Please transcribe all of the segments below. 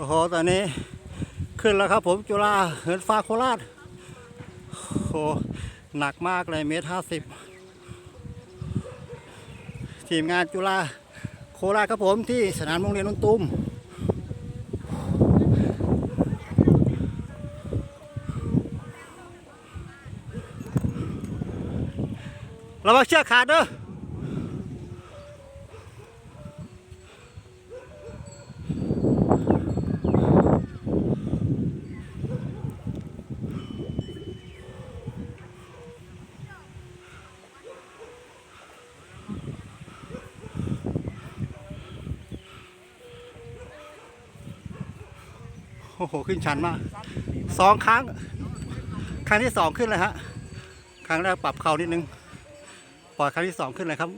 โอ้โห ตอนนี้ขึ้นแล้วครับผมจุฬาเหินฟ้าโคราชโอ้หหนักมากเลยเมตรห้าสิบทีมงานจุฬาโคราชครับผมที่สนามโรงเรียนนนตุ้มระวังเชือกขาดเด้อ โอ้โห ขึ้นชันมากสองครั้ง ครั้งที่สองขึ้นเลยฮะ ครั้งแรกปรับเข่านิดนึง ปล่อยครั้งที่สองขึ้นเลยครับ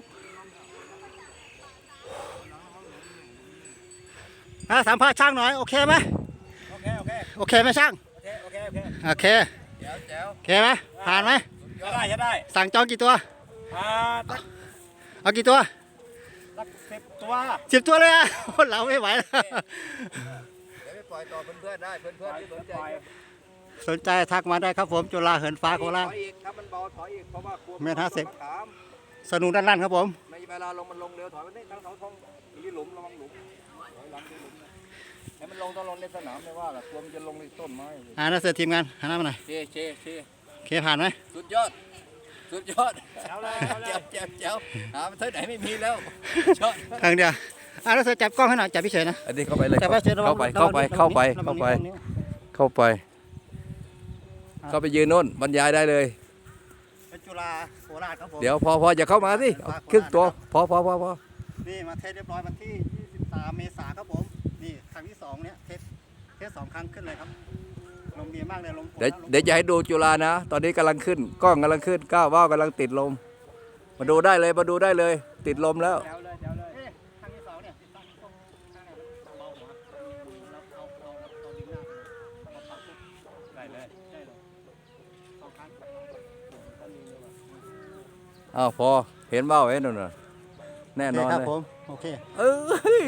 อะสัมภาษณ์ช่างหน่อย โอเคไหมโอเค โอเค โอเคไหมช่าง โอเค โอเค โอเคโอเค แจ๋วแจ๋วโอเคไหมผ่านไหมจะได้จะได้สั่งจองกี่ตัว อ่าสักเอากี่ตัวสักสิบตัว สิบตัวเลยอะ เราไม่ไหวแล้วเดี๋ยวไปปล่อยต่อเพื่อนๆได้เพื่อนๆที่สนใจสนใจทักมาได้ครับผมจุฬาเหินฟ้าโคราชถอยอีกถ้ามันเบาถอยอีกเพราะว่ากลัวเมตรห้าสิบมะขามสนุกด้านล่างครับผมในเวลาลงมันลงเร็วถอยไปนี่ทั้งเสาธงมีหลุมระวังหลุมถอยหลังมีหลุมนะให้มันลงต้องลงในสนามไม่ว่าหรอกกลัวมันจะลงในต้นไม้อ่านักเสือทีมงานหันหน้ามาหน่อยเชเชเชโอเคผ่านไหมสุดยอดสุดยอดแจ๋วเลยแจ๋วเลยแจ๋วแจ๋วแจ๋วหามันเท่าไหนไม่มีแล้วชอบครั้งเดียว อ่านักเสือจับกล้องให้หน่อยจับพี่เฉยนะ อันนี้เข้าไปเลยจับพี่เฉยระวัเข้างไประวังเข้าไประวัเข้างไป นิ้ว เข้าไประวังนิ้วเข้าไปเข้าไปยืนโน่นบรรยายได้เลย เป็นจุฬาโคราชครับผม เดี๋ยวพอพออย่าเข้ามาสิเอาครึ่งตัวพอพอพอพอนี่มาเทสเรียบร้อยวันที่ 23 เมษายนครับผม นี่ครั้งที่สองเนี่ยเทสเทสสองครั้งขึ้นเลยครับ ลมดีมากเลยลมฝนเดี๋ยวนะลมเดี๋ยวจะให้ดูจุฬานะ ตอนนี้กำลังขึ้น กล้องกำลังขึ้นก้าวว่าวกำลังติดลม มาดูได้เลยมาดูได้เลย ติดลมแล้วแจ๋วเลยแจ๋ว องครั้งก็มีเลยว่ะอ้าวพอเห็นว่าวเห็นนู่นน่ะแน่นอนโเคครับเลยผมโอเค เอ้ย